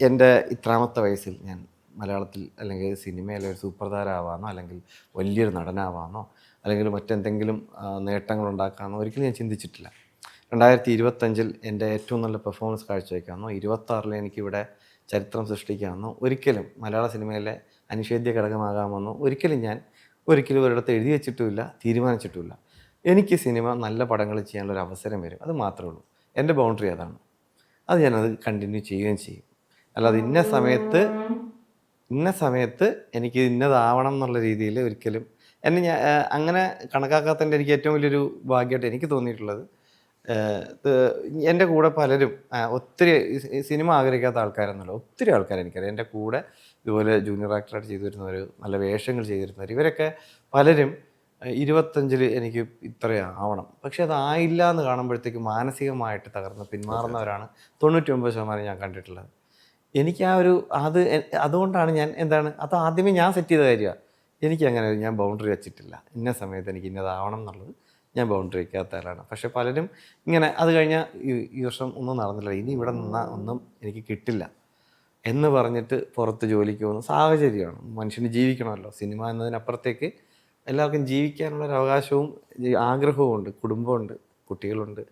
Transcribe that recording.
എന്റെ ഇത്രാമത്തെ വയസ്സിൽ ഞാൻ മലയാളത്തിൽ അല്ലെങ്കിൽ സിനിമയിലെ ഒരു സൂപ്പർ താരമാവാന്നോ അല്ലെങ്കിൽ വലിയൊരു നടനാവാന്നോ അല്ലെങ്കിൽ മറ്റെന്തെങ്കിലും നേട്ടങ്ങൾ ഉണ്ടാക്കാമെന്നോ ഒരിക്കലും ഞാൻ ചിന്തിച്ചിട്ടില്ല. രണ്ടായിരത്തി ഇരുപത്തഞ്ചിൽ എന്റെ ഏറ്റവും നല്ല പെർഫോമൻസ് കാഴ്ചവെക്കാമെന്നോ ഇരുപത്താറിൽ എനിക്കിവിടെ ചരിത്രം സൃഷ്ടിക്കാമെന്നോ ഒരിക്കലും മലയാള സിനിമയിലെ അനിഷേധ്യ ഘടകമാകാമെന്നോ ഒരിക്കലും ഞാൻ ഒരിക്കലും ഒരിടത്ത് എഴുതി വെച്ചിട്ടുമില്ല തീരുമാനിച്ചിട്ടുമില്ല. എനിക്ക് സിനിമ നല്ല പടങ്ങൾ ചെയ്യാനുള്ള ഒരു അവസരം വരും. അത് മാത്രമേ ഉള്ളൂ. എന്റെ ബൗണ്ടറി അതാണ്. അത് ഞാനത് കണ്ടിന്യൂ ചെയ്യുകയും ചെയ്യും. അല്ലാതെ ഇന്ന സമയത്ത് ഇന്ന സമയത്ത് എനിക്ക് ഇന്നതാവണം എന്നുള്ള രീതിയിൽ ഒരിക്കലും എന്നെ ഞാൻ അങ്ങനെ കണക്കാക്കാത്തതിന്റെ എനിക്ക് ഏറ്റവും വലിയൊരു ഭാഗ്യമായിട്ട് എനിക്ക് തോന്നിയിട്ടുള്ളത് എന്റെ കൂടെ പലരും ഒത്തിരി സിനിമ ആഗ്രഹിക്കാത്ത ആൾക്കാരെന്നല്ല ഒത്തിരി ആൾക്കാർ എനിക്കറിയാം. എന്റെ കൂടെ ഇതുപോലെ ജൂനിയർ ആക്ടറായിട്ട് ചെയ്തു വരുന്നവർ നല്ല വേഷങ്ങൾ ചെയ്തിരുന്നവർ ഇവരൊക്കെ പലരും ഇരുപത്തഞ്ചിൽ എനിക്ക് ഇത്രയാവണം പക്ഷെ അതായില്ല എന്ന് കാണുമ്പോഴത്തേക്ക് മാനസികമായിട്ട് തകർന്ന് പിന്മാറുന്നവരാണ് തൊണ്ണൂറ്റി ഒമ്പത് ശതമാനം ഞാൻ കണ്ടിട്ടുള്ളത്. എനിക്ക് ആ ഒരു അത് അതുകൊണ്ടാണ് ഞാൻ എന്താണ് അത് ആദ്യമേ ഞാൻ സെറ്റ് ചെയ്ത കാര്യമാണ് എനിക്ക് അങ്ങനെ ഞാൻ ബൗണ്ടറി വെച്ചിട്ടില്ല. ഇന്ന സമയത്ത് എനിക്ക് ഇന്നതാവണം എന്നുള്ളത് ഞാൻ ബൗണ്ടറി വയ്ക്കാത്ത ആളാണ് പക്ഷെ പലരും ഇങ്ങനെ അത് കഴിഞ്ഞാൽ ഈ വർഷം ഒന്നും നടന്നില്ല. ഇനി ഇവിടെ നിന്നാൽ ഒന്നും എനിക്ക് കിട്ടില്ല എന്ന് പറഞ്ഞിട്ട് പുറത്ത് ജോലിക്ക് പോകുന്ന സാഹചര്യമാണ്. മനുഷ്യന് ജീവിക്കണമല്ലോ. സിനിമ എന്നതിനപ്പുറത്തേക്ക് എല്ലാവർക്കും ജീവിക്കാനുള്ള ഒരു അവകാശവും ആഗ്രഹവും ഉണ്ട് കുടുംബമുണ്ട്. കുട്ടികളുണ്ട്.